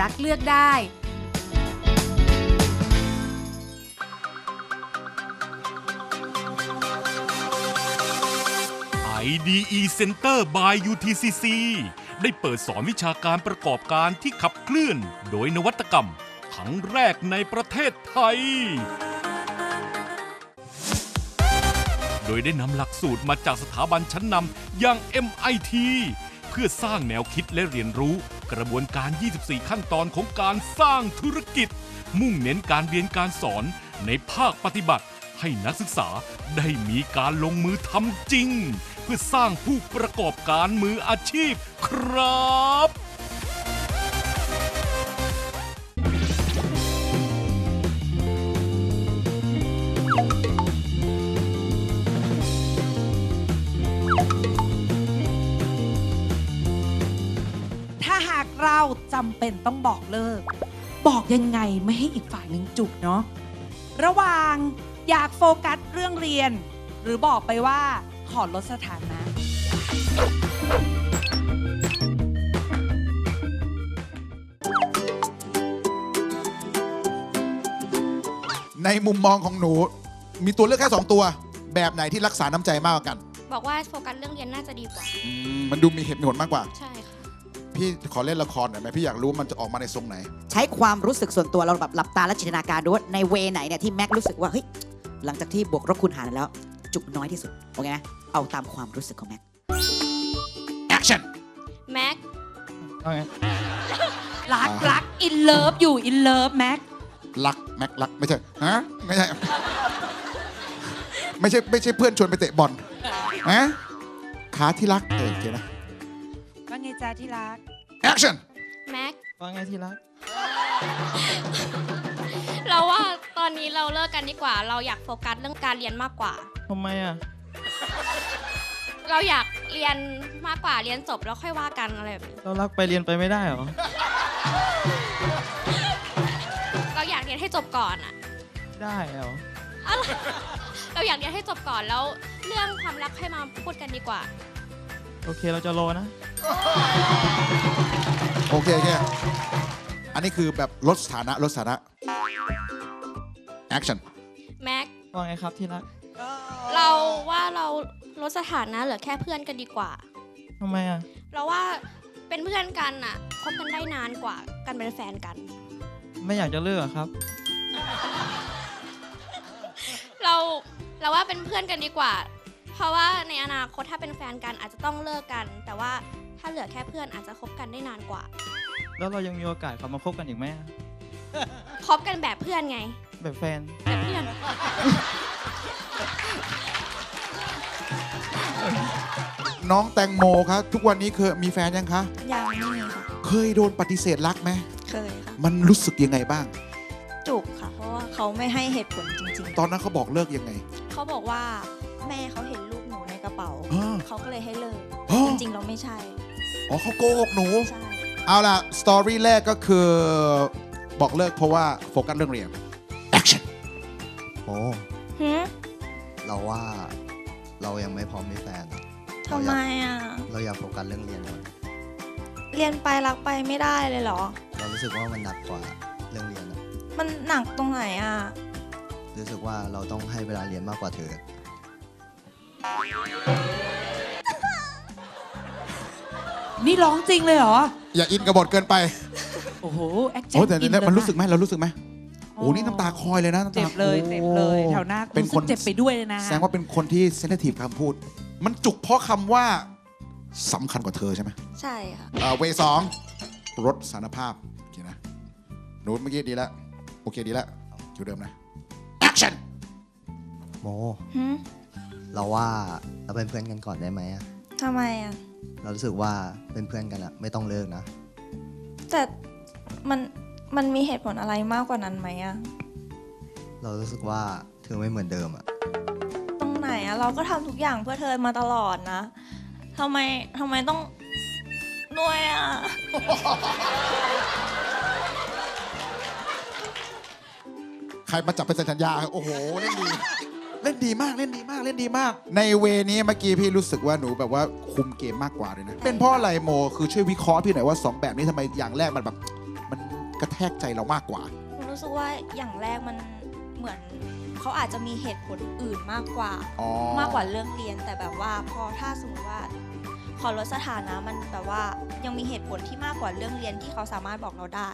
รักเลือกได้ IDE Center by UTCC ได้เปิดสอนวิชาการประกอบการที่ขับเคลื่อน โดยนวัตกรรม ครั้งแรกในประเทศไทย โดยได้นำหลักสูตรมาจากสถาบันชั้นนำอย่าง MIT เพื่อสร้างแนวคิดและเรียนรู้ กระบวนการ 24 ขั้นตอนของการสร้างธุรกิจ มุ่งเน้นการเรียนการสอนในภาคปฏิบัติ ให้นักศึกษาได้มีการลงมือทำจริง เพื่อสร้างผู้ประกอบการมืออาชีพครับ เราจำเป็นต้องบอกเลิก บอกยังไงไม่ให้อีกฝ่ายหนึ่งจุกเนาะระหว่างอยากโฟกัสเรื่องเรียน หรือบอกไปว่าขอลดสถานะ ในมุมมองของหนู มีตัวเลือกแค่สองตัว แบบไหนที่รักษาน้ำใจมากกว่ากัน บอกว่าโฟกัสเรื่องเรียนน่าจะดีกว่าอืมมันดูมีเหตุมีผลมากกว่า ใช่ค่ะ พี่ขอเล่นละครหน่อยไหมพี่อยากรู้ว่ามันจะออกมาในทรงไหน ใช้ความรู้สึกส่วนตัวเราแบบหลับตาและจินตนาการดูว่าในเวไหนเนี่ยที่แม็กรู้สึกว่าเฮ้ยหลังจากที่บวกลบคูณหารแล้ว จุกน้อยที่สุดโอเคนะเอาตามความรู้สึกของแม็ก action แม็กรักอ่ารักอินเลิฟอยู่อินเลิฟแม็กรักแม็กรักไม่ใช่ฮะไม่ใช่ไม่ใช่ไม่ใช่เพื่อนชวนไปเตะบอลฮะขาที่รักเออโอเคนะ ว่าไงจ้าที่รัก action แม็ก ว่าไงที่รัก เราว่าตอนนี้เราเลิกกันดีกว่า เราอยากโฟกัสเรื่องการเรียนมากกว่า ทำไมอะ เราอยากเรียนมากกว่าเรียนจบแล้วค่อยว่ากันอะไรแบบนี้ เรารักไปเรียนไปไม่ได้เหรอ เราอยากเรียนให้จบก่อนอะได้เหรอ อะไรเราอยากเรียนให้จบก่อนแล้ว เรื่องความรักให้มาพูดกันดีกว่า โอเคเราจะรอนะ โอเคโอเคอันนี้คือแบบลดสถานะลดสถานะ action แม็ก ว่าไงครับที่รักเราว่าเราลดสถานะเหลือแค่เพื่อนกันดีกว่า ทำไมอะ เราว่าเป็นเพื่อนกันอะคบกันได้นานกว่ากันเป็นแฟนกัน ไม่อยากจะเลิกเหรอครับ เราเราว่าเป็นเพื่อนกันดีกว่า เพราะว่าในอนาคตถ้าเป็นแฟนกันอาจจะต้องเลิกกัน แต่ว่าถ้าเหลือแค่เพื่อนอาจจะคบกันได้นานกว่า แล้วเรายังมีโอกาสกลับมาคบกันอีกไหมอะคบกันแบบเพื่อนไง แบบแฟน แบบเพื่อน น้องแตงโมครับทุกวันนี้เคยมีแฟนยังคะ ยังไม่มีค่ะ เคยโดนปฏิเสธรักไหม เคยค่ะ มันรู้สึกยังไงบ้าง จุกค่ะ เพราะว่าเขาไม่ให้เหตุผลจริงตอนนั้นเขาบอกเลิกยังไง ๆ เขาบอกว่า แม่เขาเห็นรูปหนูในกระเป๋าอ้าวเขาก็เลยให้เลิกอ๋อจริงๆเราไม่ใช่อ๋อเขาโกหกหนู ใช่ เอาล่ะ สตอรี่แรกก็คือ บอกเลิกเพราะว่าโฟกัสเรื่องเรียน action โอ้หืมเราว่าเรายังไม่พร้อมมีแฟนอะทำไมอะ เราอยากโฟกัสเรื่องเรียนก่อนเรียนไปรักไปไม่ได้เลยเหรอ เรารู้สึกว่ามันหนักกว่าเรื่องเรียนอะมันหนักตรงไหนอะ รู้สึกว่าเราต้องให้เวลาเรียนมากกว่าเธอ นี่ร้องจริงเลยเหรอ อย่าอินกับบทเกินไป โอ้โห แอคโอ้แต่อิเนี่ยมันเลยรู้สึกไหมเรารู้สึกไหมโอ้นี่น้ำตาคอยเลยนะน้ำตาเจ็บเลยเจ็บเลยแถวหน้าเป็นรู้คสึนกเจ็บไปด้วยเลยนะแสดงว่าเป็นคนที่เซนซิทีฟคำพูด มันจุกเพราะคำว่าสำคัญกว่าเธอใช่ไหมใช่ค่ะเอ่อเวสองลดสารภาพโอเคนะหนูเมื่อกี้ดีแล้วโอเคดีแล้วอยู่เดิมนะ action โมหืม เราว่าเราเป็นเพื่อนกันก่อนได้ไหมอะทำไมอะ เรารู้สึกว่าเป็นเพื่อนกันอะไม่ต้องเลิกนะ แต่มันมันมีเหตุผลอะไรมากกว่านั้นไหมอะเรารู้สึกว่าเธอไม่เหมือนเดิมอะตรงไหนอะเราก็ทำทุกอย่างเพื่อเธอมาตลอดนะทำไมทำไมต้องด้วยอะใครมาจับเป็นสัญญา โอ้โหเล่นดี เล่นดีมากเล่นดีมากเล่นดีมาก ในเวนี้เมื่อกี้พี่รู้สึกว่าหนูแบบว่าคุมเกมมากกว่าเลยนะเป็นเพราะอะไรโมคือช่วยวิเคราะห์พี่หน่อยว่า 2 แบบนี้ทำไมอย่างแรกมันแบบมันกระแทกใจเรามากกว่า หนูรู้สึกว่าอย่างแรกมันเหมือนเขาอาจจะมีเหตุผลอื่นมากกว่า อ๋อมากกว่าเรื่องเรียนแต่แบบว่าพอถ้าสมมติว่า ขอลดสถานะมันแบบว่ายังมีเหตุผลที่มากกว่าเรื่องเรียนที่เขาสามารถบอกเราได้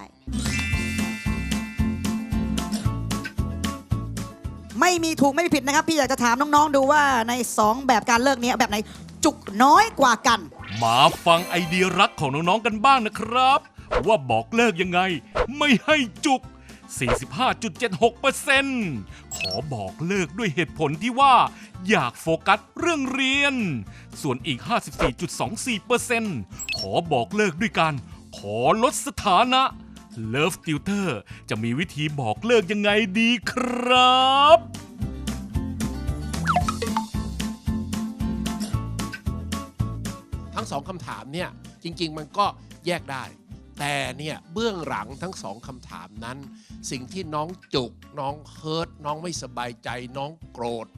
ไม่มีถูกไม่มีผิดนะครับ พี่อยากจะถามน้องๆดูว่าใน 2 แบบการเลิกนี้แบบไหนจุกน้อยกว่ากัน มาฟังไอเดียรักของน้องๆกันบ้างนะครับ ว่าบอกเลิกยังไง ไม่ให้จุก 45.76%ขอบอกเลิกด้วยเหตุผลที่ว่า อยากโฟกัสเรื่องเรียน ส่วนอีก 54.24%ขอบอกเลิกด้วยการขอลดสถานะ Love Tutor จะมีวิธีบอกเลิกยังไงดีครับ ทั้งสองคำถามเนี่ยจริง ๆ มันก็แยกได้ แต่เนี่ยเบื้องหลังทั้งสองคำถามนั้น สิ่งที่น้องจุก น้องเฮิร์ตน้องไม่สบายใจน้องโกรธ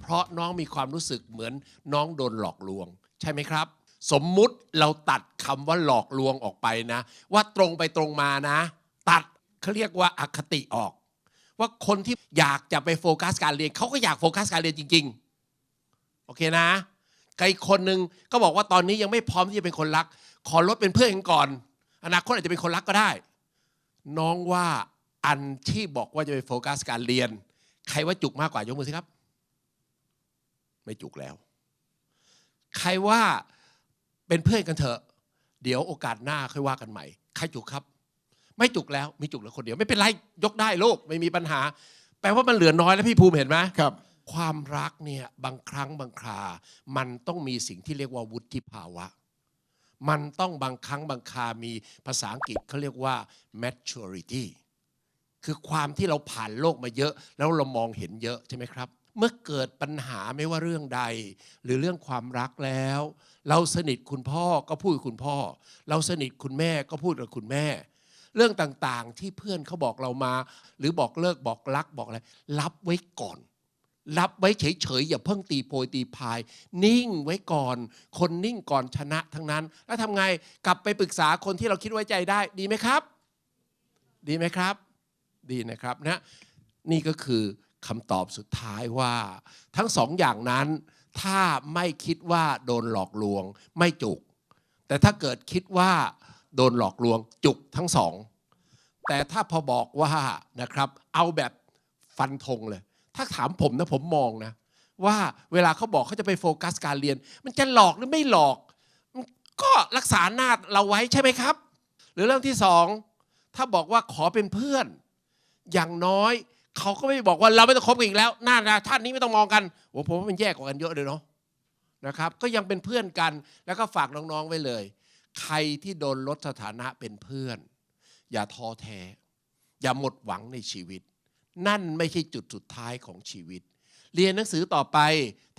เพราะน้องมีความรู้สึกเหมือนน้องโดนหลอกลวง ใช่ไหมครับ สมมุติเราตัดคำว่าหลอกลวงออกไปนะ ว่าตรงไปตรงมานะ ตัดเขาเรียกว่าอคติออก ว่าคนที่อยากจะไปโฟกัสการเรียนเขาก็อยากโฟกัสการเรียนจริง ๆ โอเคนะไกอีกคนหนึ่งก็บอกว่าตอนนี้ยังไม่พร้อมที่จะเป็นคนรัก ขอลดเป็นเพื่อนกันก่อน อนาคตอาจจะเป็นคนรักก็ได้ น้องว่าอันที่บอกว่าจะไปโฟกัสการเรียน ใครว่าจุกมากกว่ายกมือสิครับ ไม่จุกแล้ว ใครว่า เป็นเพื่อนกันเถอะ เดี๋ยวโอกาสหน้าค่อยว่ากันใหม่ ใครจุกครับ ไม่จุกแล้วมีจุกแล้วคนเดียวไม่เป็นไรยกได้ลูกไม่มีปัญหา แปลว่ามันเหลือน้อยแล้วพี่ภูมิเห็นไหมครับ ความรักเนี่ยบางครั้งบางครา มันต้องมีสิ่งที่เรียกว่าวุฒิภาวะ มันต้องบางครั้งบางครามีภาษาอังกฤษเขาเรียกว่า maturity คือความที่เราผ่านโลกมาเยอะ แล้วเรามองเห็นเยอะใช่ไหมครับ เมื่อเกิดปัญหาไม่ว่าเรื่องใด หรือเรื่องความรักแล้ว เราสนิทคุณพ่อก็พูดคุณพ่อ เราสนิทคุณแม่ก็พูดกับคุณแม่ เรื่องต่างๆที่เพื่อนเขาบอกเรามา หรือบอกเลิกบอกรักบอกอะไรรับไว้ก่อน รับไว้เฉยๆอย่าเพิ่งตีโพยตีพาย นิ่งไว้ก่อน คนนิ่งก่อนชนะทั้งนั้น แล้วทำไงกลับไปปรึกษาคนที่เราคิดไว้ใจได้ ดีไหมครับ ดีไหมครับ ดีนะครับนะนี่ก็คือ คำตอบสุดท้ายว่า ทั้งสองอย่างนั้น ถ้าไม่คิดว่าโดนหลอกลวงไม่จุก แต่ถ้าเกิดคิดว่าโดนหลอกลวงจุกทั้งสอง แต่ถ้าพอบอกว่านะครับ เอาแบบฟันธงเลย ถ้าถามผมนะผมมองนะ ว่าเวลาเขาบอกเขาจะไปโฟกัสการเรียน มันจะหลอกหรือไม่หลอก ก็รักษาหน้าเราไว้ใช่ไหมครับ หรือเรื่องที่สองถ้าบอกว่าขอเป็นเพื่อน อย่างน้อย เขาก็ไม่บอกว่าเราไม่ต้องคบกันอีกแล้ว หน้าท่านนี้ไม่ต้องมองกันโอ้ผมว่ามันแย่กว่ากันเยอะเลยเนาะนะครับ ก็ยังเป็นเพื่อนกันแล้วก็ฝากน้องๆไว้เลย ใครที่โดนลดสถานะเป็นเพื่อน อย่าท้อแท้ อย่าหมดหวังในชีวิต นั่นไม่ใช่จุดสุดท้ายของชีวิต เรียนหนังสือต่อไป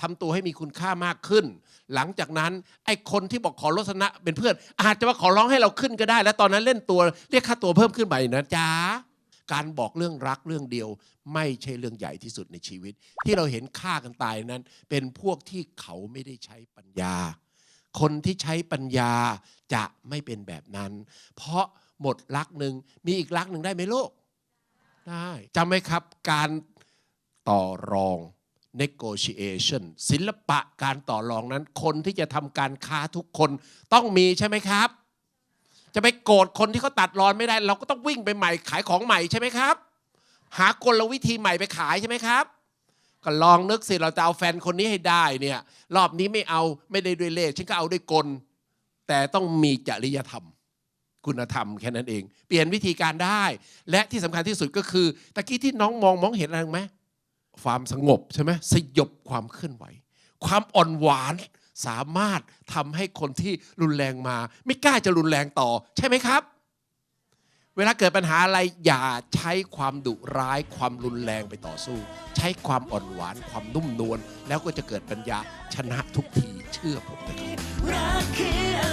ทำตัวให้มีคุณค่ามากขึ้น หลังจากนั้นไอ้คนที่บอกขอลดสถานะเป็นเพื่อน อาจจะมาขอร้องให้เราขึ้นก็ได้ แล้วตอนนั้นเล่นตัวเรียกค่าตัวเพิ่มขึ้นไปนะจ๊ะ การบอกเรื่องรักเรื่องเดียว ไม่ใช่เรื่องใหญ่ที่สุดในชีวิต ที่เราเห็นฆ่ากันตายนั้น เป็นพวกที่เขาไม่ได้ใช้ปัญญา คนที่ใช้ปัญญาจะไม่เป็นแบบนั้น เพราะหมดรักหนึ่งมีอีกรักหนึ่งได้ไหมลูกได้จำไหมครับการต่อรอง negotiation ศิลปะการต่อรองนั้น คนที่จะทำการค้าทุกคนต้องมีใช่ไหมครับ จะไปโกรธคนที่เขาตัดรอนไม่ได้ เราก็ต้องวิ่งไปใหม่ขายของใหม่ใช่ไหมครับ หากลวิธีใหม่ไปขายใช่ไหมครับ ก็ลองนึกสิเราจะเอาแฟนคนนี้ให้ได้เนี่ย รอบนี้ไม่เอาไม่ได้ด้วยเล่ฉันก็เอาด้วยกล แต่ต้องมีจริยธรรม คุณธรรมแค่นั้นเอง เปลี่ยนวิธีการได้ และที่สำคัญที่สุดก็คือตะกี้ที่น้องมองมองเห็นอะไรไหมความสงบใช่ไหมสยบความเคลื่อนไหว ความอ่อนหวาน สามารถทำให้คนที่รุนแรงมา ไม่กล้าจะรุนแรงต่อ ใช่ไหมครับ เวลาเกิดปัญหาอะไรอย่าใช้ความดุร้ายความรุนแรงไปต่อสู้ ใช้ความอ่อนหวานความนุ่มนวลแล้วก็จะเกิดปัญญาชนะทุกทีเชื่อผมนะครับรักคืออะ